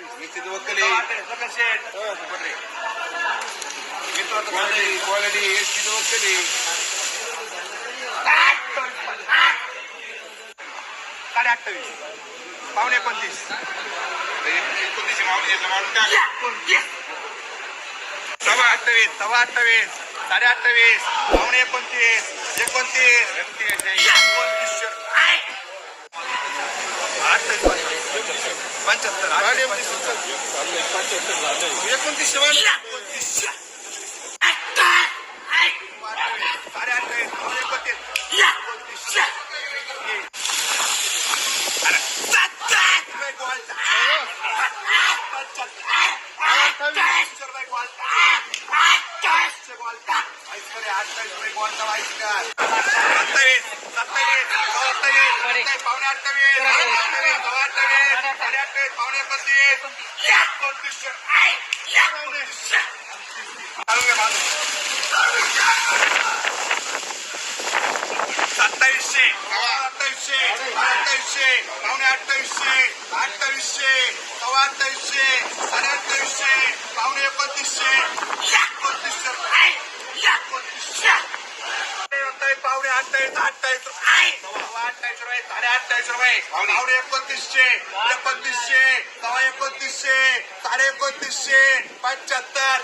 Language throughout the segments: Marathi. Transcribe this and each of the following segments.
प्रकाश शेठ क्वालिटी क्वालिटी निश्चित वकली साडे अठ्ठावीस. पावणे एकोणतीस. मारून टाक सव्वा अठ्ठावीस सव्वा अठ्ठावीस साडे अठ्ठावीस पावणे एकोणतीस एकोणतीस. एकोणतीसशे अठ्ठावीस पंच्याहत्तर एकोणतीसशे मावली एकोणतीसशे साडे अठ्ठावीस पावणे एकोणतीस एकोणतीसशे अरे, सत्तर रुपये गोल्ड. अठ्ठावीस रुपये गोल्ड. अठ्ठावीस गोल्ड. ऐक बरे, अठ्ठावीस रुपये गोल्ड वाईस सत्तावीस, सत्तावीस, सत्तावीस, पावणे अठ्ठावीस, अठ्ठावीस, अठ्ठावीस, साडे अठ्ठावीस, पावणे एकोणतीस, एकोणतीसशे. एकोणतीसशे. सत्तावीसशे अठ्ठावीसशे अठ्ठावीसशे पावणे अठ्ठावीसशे अठ्ठावीसशे सव्वा अठ्ठावीसशे साडे अठ्ठावीसशे पावणे एकोणतीसशे अठ्ठावीस अठ्ठावीस रुपये. अठ्ठावीस रुपये? साडे अठ्ठावीस रुपये. पावणे एकोणतीसशे एकोणतीसशे सव्वा एकोणतीसशे साडे एकोणतीसशे पंच्याहत्तर.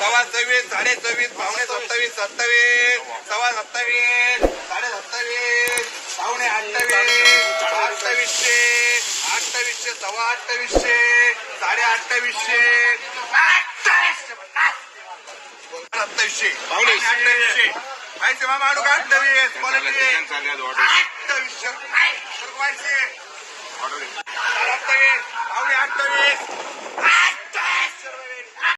सव्वा सव्वीस साडे सव्वीस पावणे सत्तावीस सत्तावीस. सव्वा सत्तावीस साडे सत्तावीस. पावणे अठ्ठावीस अठ्ठावीसशे अठ्ठावीसशे सव्वा अठ्ठावीसशे. साडे अठ्ठावीसशे पावणे अठ्ठावीसशे माहिती मामा आणू का? अठ्ठावीस अठ्ठावीसशे अठ्ठावीस पावणे अठ्ठावीस